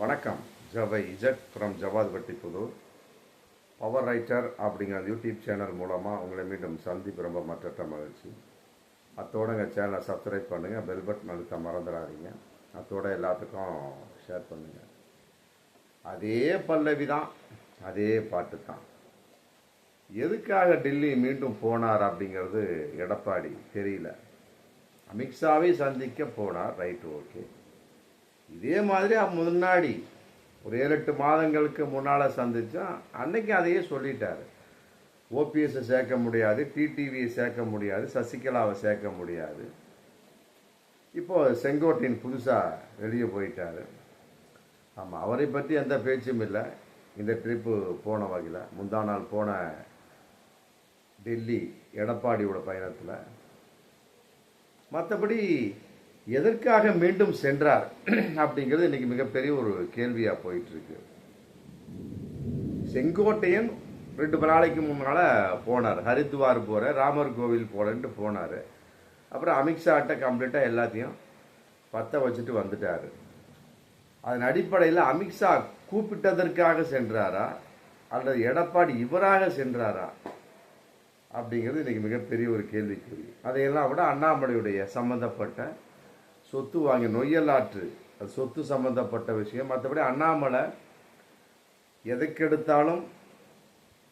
வணக்கம். ஜவை Z from Javathpatti Puthur. Power writer அப்படிங்கிற யூடியூப் சேனல் மூலமாக உங்களை மீண்டும் சந்திப்பு ரொம்ப மற்ற மகிழ்ச்சி. அத்தோட எங்கள் சேனலை சப்ஸ்கிரைப் பண்ணுங்கள் பெல் பட்டன் அழுத்த மறந்துடாதீங்க. அத்தோட எல்லாத்துக்கும் ஷேர் பண்ணுங்கள் அதே பல்லவி தான் அதே பாட்டு தான். எதுக்காக டெல்லி மீண்டும் போனார் அப்படிங்கிறது எடப்பாடி தெரியல. அமித்ஷாவை சந்திக்க போனார் ரைட்டு ஓகே இதே மாதிரி முன்னாடி ஒரு ஏழு எட்டு மாதங்களுக்கு முன்னால் சந்தித்தோம் அன்னைக்கு அதையே சொல்லிட்டார். ஓபிஎஸ்ஸை சேர்க்க முடியாது டிடிவியை சேர்க்க முடியாது சசிகலாவை சேர்க்க முடியாது. இப்போ செங்கோட்டையின் புதுசாக வெளியே போயிட்டாரு. ஆமாம் அவரை பற்றி எந்த பேச்சும் இல்லை. இந்த ட்ரிப்பு போன வகையில் முந்தா நாள் போன டெல்லி எடப்பாடியோட பயணத்தில். மற்றபடி எதற்காக மீண்டும் சென்றார் அப்படிங்கிறது இன்னைக்கு மிகப்பெரிய ஒரு கேள்வியாக போயிட்டு இருக்கு செங்கோட்டையன் ரெண்டு நாளைக்கு முன்னால் போனார். ஹரித்வார் போகிற ராமர் கோவில் போகிறேன்ட்டு போனார். அப்புறம் அமித்ஷாட்ட கம்ப்ளீட்டாக எல்லாத்தையும் பற்ற வச்சுட்டு வந்துட்டார். அதன் அடிப்படையில் அமித்ஷா கூப்பிட்டதற்காக சென்றாரா? அல்லது எடப்பாடி இவராக சென்றாரா? அப்படிங்கிறது இன்னைக்கு மிகப்பெரிய ஒரு கேள்விக்குறி. அதையெல்லாம் விட அண்ணாமலையுடைய சம்பந்தப்பட்ட சொத்து வாங்கி நொய்யலாற்று. அது சொத்து சம்பந்தப்பட்ட விஷயம். மற்றபடி அண்ணாமலை எதைக்கெடுத்தாலும்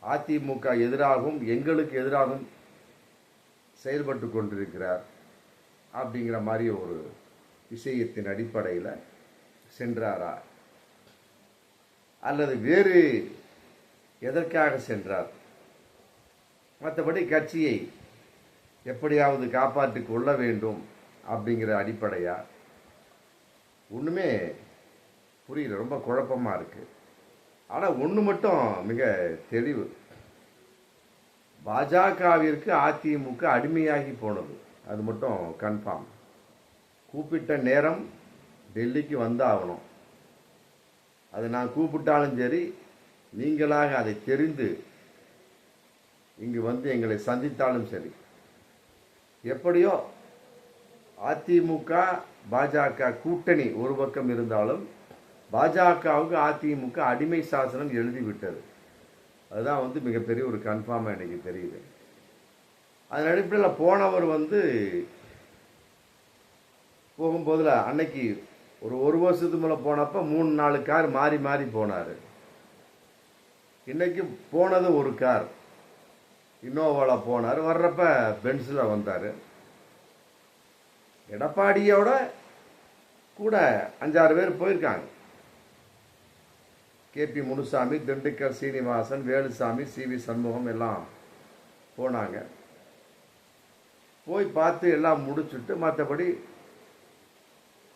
அதிமுக எதிராகவும் எங்களுக்கு எதிராகவும் செயல்பட்டு கொண்டிருக்கிறார் அப்படிங்கிற மாதிரி ஒரு விஷயத்தின் அடிப்படையில் சென்றாரா? அல்லது வேறு எதற்காக சென்றார்? மற்றபடி கட்சியை எப்படியாவது காப்பாற்றி கொள்ள வேண்டும் அப்படிங்கிற அடிப்படையாக ஒன்றுமே புரியல. ரொம்ப குழப்பமாக இருக்குது ஆனால் ஒன்று மட்டும் மிக தெளிவு. பாஜகவிற்கு அதிமுக அடிமையாகி போனது. அது மட்டும் கன்ஃபார்ம் கூப்பிட்ட நேரம் டெல்லிக்கு வந்தாகணும். அது நான் கூப்பிட்டாலும் சரி நீங்களாக அதை தெரிந்து இங்கு வந்து எங்களை சந்தித்தாலும் சரி எப்படியோ அதிமுக பாஜக கூட்டணி ஒரு பக்கம் இருந்தாலும் பாஜகவுக்கு அதிமுக அடிமை சாசனம் எழுதிவிட்டது. அதுதான் வந்து மிகப்பெரிய ஒரு கன்ஃபார்மாக எனக்கு தெரியுது. அதன் அடிப்படையில் போனவர் வந்து போகும்போதில் அன்னைக்கு ஒரு ஒரு வருஷத்துக்கு மேலே போனப்போ மூணு நாலு கார் மாறி மாறி போனார். இன்றைக்கி போனது ஒரு கார். இன்னோவாவில் போனார். வர்றப்ப பென்ஸில் வந்தார். எடப்பாடியோட கூட அஞ்சாறு பேர் போயிருக்காங்க. K P Munusamy Dindigul Srinivasan Velusamy C V Shanmugam எல்லாம் போனாங்க. போய் பார்த்து எல்லாம் முடிச்சுட்டு மற்றபடி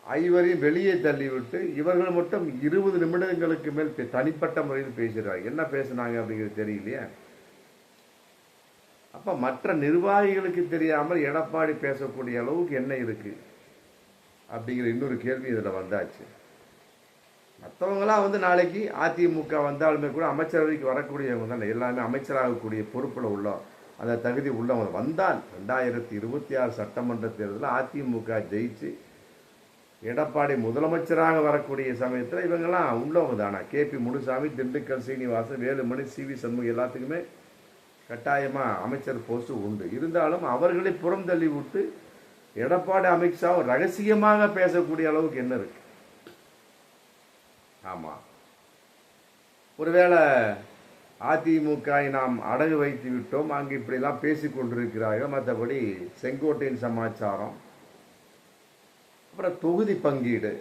ஐவரையும் வெளியே தள்ளிவிட்டு இவர்கள் மட்டும் இருபது நிமிடங்களுக்கு மேல் பே- தனிப்பட்ட முறையில் பேசுகிறார் என்ன பேசுனாங்க அப்படிங்கிறது தெரியலையே. அப்ப மற்ற நிர்வாகிகளுக்கு தெரியாமல் எடப்பாடி பேசக்கூடிய அளவுக்கு என்ன இருக்கு? அப்படிங்கிற இன்னொரு கேள்வி இதில் வந்தாச்சு. மற்றவங்களாம் வந்து நாளைக்கு அதிமுக வந்தாலுமே கூட அமைச்சரவைக்கு வரக்கூடியவங்க தானே. எல்லாமே அமைச்சராகக்கூடிய பொறுப்பில் உள்ள அந்த தகுதி உள்ளவங்க. வந்தால் ரெண்டாயிரத்தி இருபத்தி ஆறு சட்டமன்ற தேர்தலில் அதிமுக ஜெயிச்சு எடப்பாடி முதலமைச்சராக வரக்கூடிய சமயத்தில் இவங்கெல்லாம் உள்ளவங்க தானே? K P Munusamy Dindigul Srinivasan Velumani C V Shanmugam எல்லாத்துக்குமே கட்டாயமாக அமைச்சர் போஸ்ட் உண்டு. இருந்தாலும் அவர்களை புறந்தள்ளி விட்டு எடப்பாடி அமித்ஷாவும் ரகசியமாக பேசக்கூடிய அளவுக்கு என்ன இருக்கு? ஆமா. ஒருவேளை அதிமுகவை நாம் அடகு வைத்து விட்டோம் அங்கு இப்படிலாம் பேசிக் கொண்டிருக்கிறார்கள். மற்றபடி செங்கோட்டையின் சமாச்சாரம் அப்புறம் தொகுதி பங்கீடு.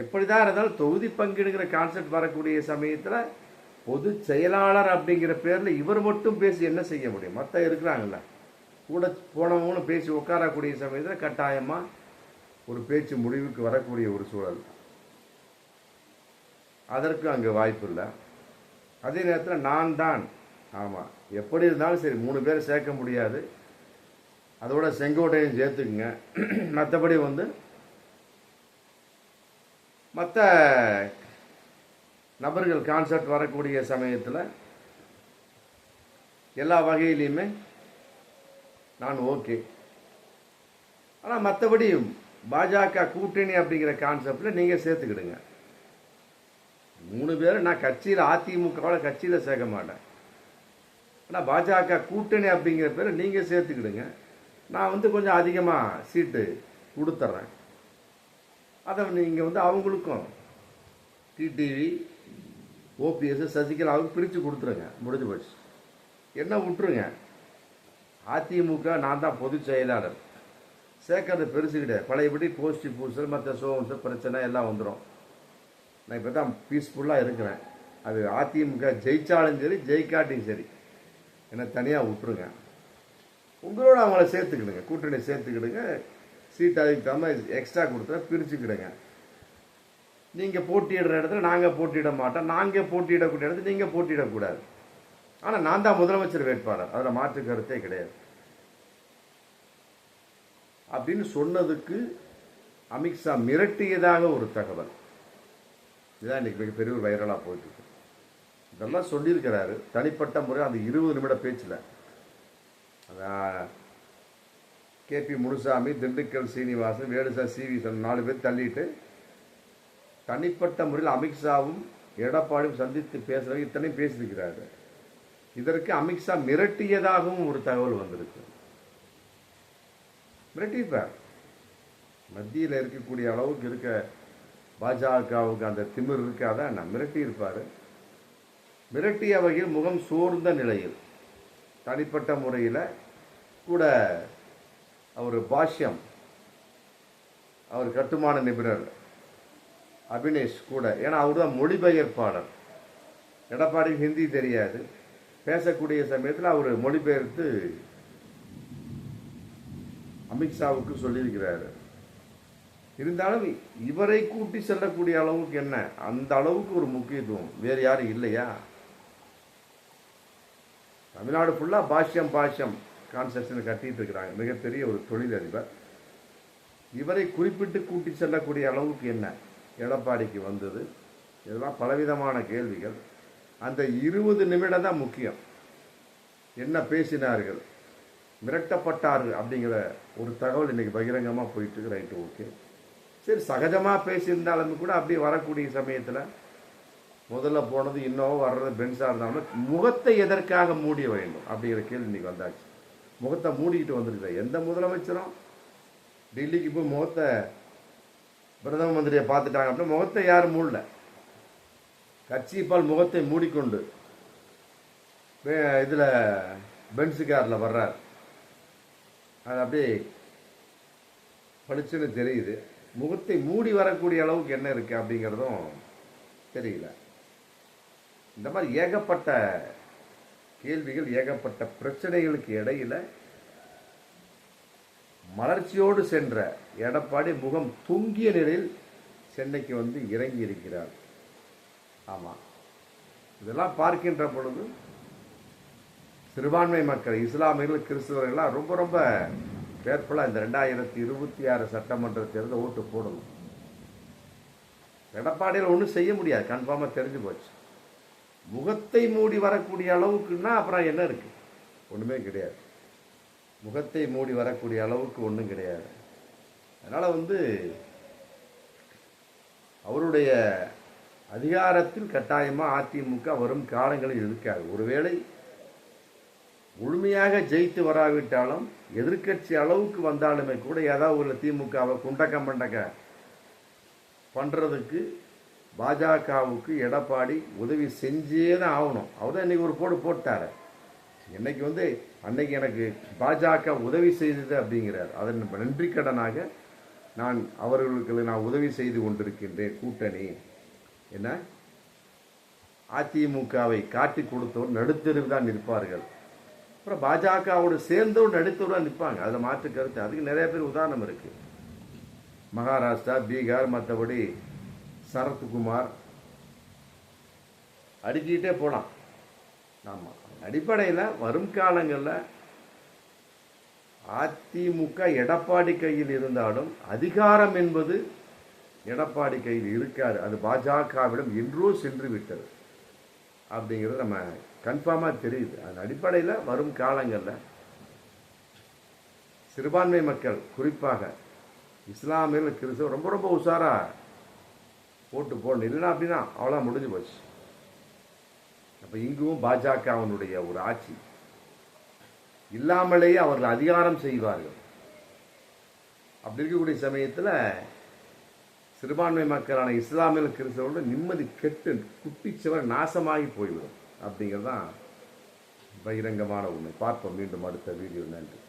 எப்படிதான் இருந்தாலும் தொகுதி பங்கீடுங்கிற கான்செப்ட் வரக்கூடிய சமயத்தில் பொது செயலாளர் அப்படிங்கிற பேரில் இவர் மட்டும் பேசி என்ன செய்ய முடியும்? மற்ற இருக்கிறாங்கல்ல. கூட போனவங்களும் பேசி உட்காரக்கூடிய சமயத்தில் கட்டாயமாக ஒரு பேச்சு முடிவுக்கு வரக்கூடிய ஒரு சூழல். அதற்கு அங்கே வாய்ப்பு இல்லை. அதே நேரத்தில் நான் தான். ஆமாம் எப்படி இருந்தாலும் சரி மூணு பேரை சேர்க்க முடியாது. அதோட செங்கோட்டையும் சேர்த்துக்குங்க. மற்றபடி வந்து மற்ற நபர்கள் கான்செப்ட் வரக்கூடிய சமயத்தில் எல்லா வகையிலையுமே நான் ஓகே ஆனால் மற்றபடி பாஜக கூட்டணி அப்படிங்கிற கான்செப்டில் நீங்கள் சேர்த்துக்கிடுங்க. மூணு பேரும் நான் கட்சியில் அதிமுகவில் கட்சியில் சேர்க்க மாட்டேன். ஆனால் பாஜக கூட்டணி அப்படிங்கிற பேரை நீங்கள் சேர்த்துக்கிடுங்க. நான் வந்து கொஞ்சம் அதிகமாக சீட்டு கொடுத்துட்றேன் அதை நீங்கள் வந்து அவங்களுக்கும் டிடிவி ஓபிஎஸ் சசிகலாவுக்கு பிரித்து கொடுத்துருங்க. முடிஞ்சு போச்சு. என்ன விட்டுருங்க? அதிமுக நான் தான் பொதுச் செயலாளர். சேர்க்கறது பெருசு பழையபடி போஸ்டி பூசல் மற்ற சோம்ஸ் பிரச்சனை எல்லாம் வந்துடும் நான் இப்போ தான் பீஸ்ஃபுல்லாக இருக்கிறேன். அது அதிமுக ஜெயிச்சாலும் சரி ஜெயிக்காட்டியும் சரி. என்னை தனியாக விட்டுருங்க. உங்களோட அவங்கள சேர்த்துக்கிடுங்க. கூட்டணி சேர்த்துக்கிடுங்க. சீட் அதிகமாக எக்ஸ்ட்ரா கொடுத்தா பிரிச்சுக்கிடுங்க. நீங்கள் போட்டியிடுற இடத்துல நாங்கள் போட்டியிட மாட்டோம். நாங்கள் போட்டியிடக்கூடிய இடத்துல நீங்கள் போட்டியிடக்கூடாது. ஆனால் நான் தான் முதலமைச்சர் வேட்பாளர். அதில் மாற்று கருத்தே கிடையாது. அப்படின்னு சொன்னதுக்கு அமித்ஷா மிரட்டியதாக ஒரு தகவல். இதுதான் இன்றைக்கி மிகப்பெரிய ஒரு வைரலாக போயிட்டு இதெல்லாம் சொல்லியிருக்கிறாரு. தனிப்பட்ட முறை அந்த இருபது நிமிட பேச்சில். அதான் கேபி முனுசாமி திண்டுக்கல் சீனிவாசன் வேலுசா சிவி நாலு பேர் தள்ளிட்டு தனிப்பட்ட முறையில் அமித்ஷாவும் எடப்பாடியும் சந்தித்து பேசுறவங்க இத்தனையும் பேசியிருக்கிறாரு இதற்கு அமித்ஷா மிரட்டியதாகவும் ஒரு தகவல் வந்திருக்கு. மிரட்டியிருப்பார். மத்தியில் இருக்கக்கூடிய அளவுக்கு இருக்க பாஜகவுக்கு அந்த திமிர் இருக்காத நான் மிரட்டியிருப்பார். மிரட்டிய வகையில் முகம் சோர்ந்த நிலையில் தனிப்பட்ட முறையில் கூட அவர் பாஷ்யம் அவர் கட்டுமான நிபுணர் அபினேஷ் கூட. ஏன்னா அவர் தான் மொழிபெயர்ப்பாளர். எடப்பாடி ஹிந்தி தெரியாது. பேசக்கூடிய சமயத்தில் அவர் மொழிபெயர்த்து அமித்ஷாவுக்கு சொல்லியிருக்கிறாரு. இருந்தாலும் இவரை கூட்டி செல்லக்கூடிய அளவுக்கு என்ன? அந்த அளவுக்கு ஒரு முக்கியத்துவம். வேறு யாரும் இல்லையா? தமிழ்நாடு ஃபுல்லாக பாஷ்யம் பாஷ்யம் கான்செப்ஷன் கட்டிட்டு இருக்கிறாங்க. மிகப்பெரிய ஒரு தொழிலதிபர். இவரை குறிப்பிட்டு கூட்டி செல்லக்கூடிய அளவுக்கு என்ன? எடப்பாடிக்கு வந்தது. இதெல்லாம் பலவிதமான கேள்விகள். அந்த இருபது நிமிடம் தான் முக்கியம். என்ன பேசினார்கள்? மிரட்டப்பட்டார்கள் அப்படிங்கிற ஒரு தகவல் இன்றைக்கி பகிரங்கமாக போயிட்டு ரைட்டு ஓகே. சரி சகஜமாக பேசியிருந்தாலுமே கூட அப்படியே வரக்கூடிய சமயத்தில் முதல்ல போனது இன்னோவோ வர்றது பென்ஸாக இருந்தாலும் முகத்தை எதற்காக மூடிய வேண்டும் அப்படிங்கிற கேள்வி இன்றைக்கி வந்தாச்சு. முகத்தை மூடிக்கிட்டு வந்துருக்குது. எந்த முதலமைச்சரும் டெல்லிக்கு போய் முகத்தை பிரதம மந்திரியை பார்த்துட்டாங்க அப்படின்னா முகத்தை யாரும் மூடல? கட்சி பால் முகத்தை மூடிக்கொண்டு இதில் பென்ஸு காரில் வர்றார். அது அப்படியே பளிச்சுன்னு தெரியுது. முகத்தை மூடி வரக்கூடிய அளவுக்கு என்ன இருக்குது அப்படிங்கிறதும் தெரியல. இந்த மாதிரி ஏகப்பட்ட கேள்விகள் ஏகப்பட்ட பிரச்சனைகளுக்கு இடையில மலர்ச்சியோடு சென்ற எடப்பாடி முகம் தொங்கிய நிலையில் சென்னைக்கு வந்து இறங்கி இருக்கிறார் ஆமாம் இதெல்லாம் பார்க்கின்ற பொழுது சிறுபான்மை மக்கள் இஸ்லாமியர்கள் கிறிஸ்தவர்கள்லாம் ரொம்ப ரொம்ப கேர்ஃபுல்லாக இந்த ரெண்டாயிரத்தி இருபத்தி ஆறு சட்டமன்ற தேர்தல் ஓட்டு போடணும். எடப்பாடியில் ஒன்றும் செய்ய முடியாது. கன்ஃபார்மாக தெரிஞ்சு போச்சு. முகத்தை மூடி வரக்கூடிய அளவுக்குன்னா அப்புறம் என்ன இருக்குது ஒன்றுமே கிடையாது. முகத்தை மூடி வரக்கூடிய அளவுக்கு ஒன்றும் கிடையாது. அதனால் வந்து அவருடைய அதிகாரத்தில் கட்டாயமாக அதிமுக வரும் காலங்களில் இருக்காது ஒருவேளை முழுமையாக ஜெயித்து வராவிட்டாலும் எதிர்க்கட்சி அளவுக்கு வந்தாலுமே கூட ஏதாவது ஒரு திமுகவை குண்டக்க மண்டக்க பண்ணுறதுக்கு பாஜகவுக்கு எடப்பாடி உதவி செஞ்சே தான் ஆகணும். அவர் தான் இன்றைக்கி ஒரு போடு போட்டார். என்னைக்கு வந்து அன்னைக்கு எனக்கு பாஜக உதவி செய்தது அப்படிங்கிறார். அதன் நன்றி கடனாக நான் அவர்களுக்கு நான் உதவி செய்து கொண்டிருக்கின்றேன் கூட்டணி. என்ன? அதிமுகவை காட்டி கொடுத்தவர் நடுத்தெருவு தான் நிற்பார்கள். அப்புறம் பாஜகவோடு சேர்ந்தவர் நடுத்தருவாக நிற்பாங்க. அதில் மாற்று கருத்து. அதுக்கு நிறைய பேர் உதாரணம் இருக்கு. மகாராஷ்டிரா பீகார் மற்றபடி சரத்குமார் அடுக்கிட்டே போலாம். ஆமாம் அடிப்படையில் வரும் காலங்களில் அதிமுக எடப்பாடி கையில் இருந்தாலும் அதிகாரம் என்பது எடப்பாடி கையில் இருக்காது. அது பாஜகவிடம் என்றோ சென்று விட்டது. அப்படிங்கிறது நம்ம கன்ஃபார்மாக தெரியுது. அதன் அடிப்படையில் வரும் காலங்களில் சிறுபான்மை மக்கள் குறிப்பாக இஸ்லாமியில் கிறிஸ்தவ ரொம்ப ரொம்ப உஷாராக ஓட்டு போடணும். இல்லைன்னா அப்படின்னா அவ்வளோ முடிஞ்சு போச்சு. அப்போ இங்கும் பாஜகவினுடைய ஒரு ஆட்சி. இல்லாமலேயே அவர்கள் அதிகாரம் செய்வார்கள். அப்படி இருக்கக்கூடிய சமயத்தில் சிறுபான்மை மக்களான இஸ்லாமியர்கள் கிறிஸ்தவர்களோட நிம்மதி கெட்டு குட்டிச்சவர் நாசமாகி போய்விடும். அப்படிங்கிறது தான் பகிரங்கமான உண்மை. பார்ப்போம். மீண்டும் அடுத்த வீடியோ நன்றி.